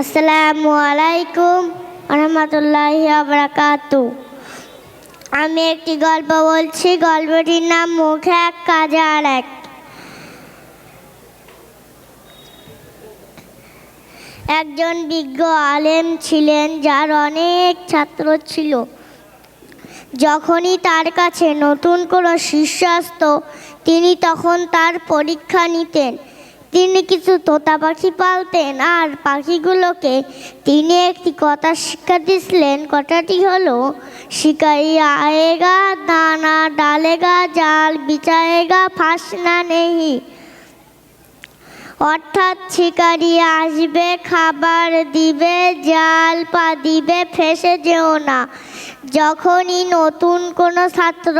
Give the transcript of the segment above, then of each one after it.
আসসালামু আলাইকুম রহমতুল্লাহি আবরাকাতু আমি একটি গল্প বলছি, গল্পটির নাম মুখে এক, কাজে আর এক। একজন বিজ্ঞ আলেম ছিলেন, যার অনেক ছাত্র ছিল। যখনই তার কাছে নতুন কোনো শিষ্য আসতো, তিনি তখন তার পরীক্ষা নিতেন। তিনি কিছু তোতা পাখি পালতেন, আর পাখিগুলোকে তিনি একটি কথা শিক্ষা দিয়েছিলেন। কথাটি হলো শিকারি আয়েগা, দানা ডালেগা, জাল বিচায়েগা ফাঁস না নেহি। অর্থাৎ শিকারি আসবে, খাবার দিবে, জাল পা দিবে, ফেসে যেও না। যখনই নতুন কোনো ছাত্র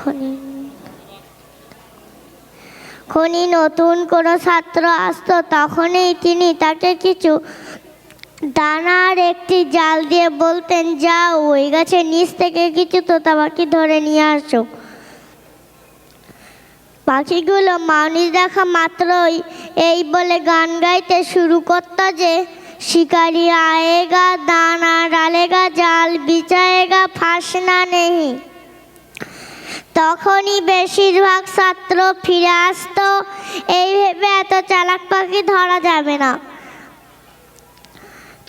খনি। খনি নতুন কোনো ছাত্র আসতো, তখনই তিনি তাকে কিছু দানার একটি জাল দিয়ে বলতেন, যাও, ওই গাছের নিচ থেকে কিছু তোতা পাখি ধরে নিয়ে আসো। পাখিগুলো মানুষ দেখা মাত্রই এই বলে গান গাইতে শুরু করতো যে, শিকারি আয়েগা, দানা ডালেগা জাল বিছায়েগা ফাঁসনা নেই। তখনই বেশিরভাগ ছাত্র ফিরে আসতো এই ভেবে এত চালাক পাখি ধরা যাবে না।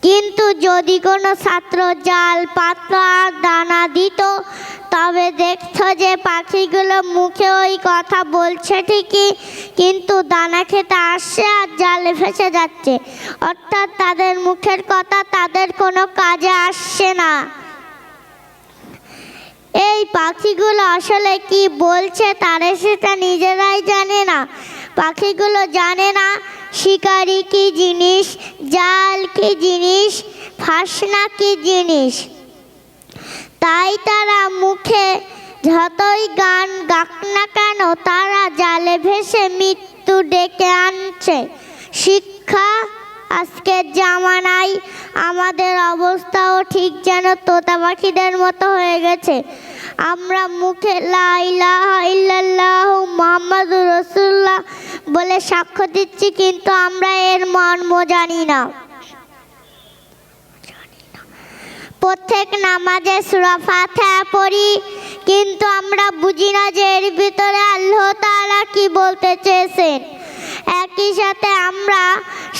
কিন্তু যদি কোনো ছাত্র জাল আর দানা দিত, তবে দেখতো যে পাখিগুলো মুখে ওই কথা বলছে ঠিকই, কিন্তু দানা খেতে আসছে আর জালে ফেসে যাচ্ছে। অর্থাৎ তাদের মুখের কথা তাদের কোনো কাজে আসছে না। এই পাখিগুলো আসলে কি বলছে তারা সেটা নিজেরাই জানে না। পাখিগুলো জানে না শিকারি কি জিনিস, জাল কি জিনিস, ফাঁসনা কি জিনিস। তাই তারা মুখে যতই গান গাক না কেন, তারা জালে ভেসে মৃত্যু ডেকে আনছে। শিক্ষা আজকের জামানায় আমাদের অবস্থাও ঠিক যেন তোতা পাখিদের মতো হয়ে গেছে। আমরা মুখে মোহাম্মদুর রসুল্লাহ বলে সাক্ষ্য দিচ্ছি, কিন্তু আমরা এর মর্ম জানি না। প্রত্যেক নামাজে সুরা ফাতিহা পড়ি, কিন্তু আমরা বুঝি না যে এর ভিতরে আল্লাহ তাআলা কি বলতে চেয়েছেন। একই সাথে আমরা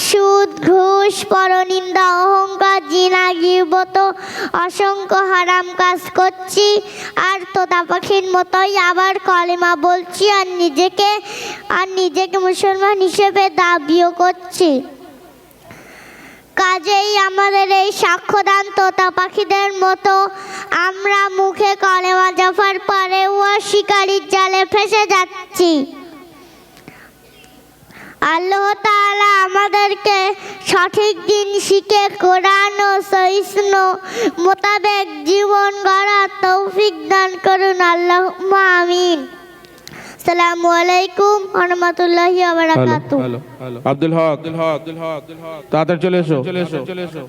সুদ, ঘুষ, পরনিন্দা, অহংকার, জিনা, গিবত, অসংখ্য হারাম কাজ করছি আর তোতা পাখির মতোই আবার কলেমা বলছি আর নিজেকে আর নিজেকে মুসলমান হিসেবে দাবিও করছি। কাজেই আমাদের এই সাক্ষ্যদান তোতা পাখিদের মতো আমরা মুখে কলেমা জফার পরেও শিকারির জালে ফেসে যাচ্ছি। আল্লাহ তাআলা আমাদেরকে সঠিক দিন শিখে কোরআন ও সহিষ্ণু মোতাবেক জীবন গড়া তৌফিক দান করুন আল্লাহ আমিন। আসসালামু আলাইকুম রহমতুল্লাহি ওয়া বারাকাতুহু হ্যালো। আব্দুল হক আব্দুল হক আব্দুল হক। তাড়াতাড়ি চলে এসো। চলে এসো। চলে এসো।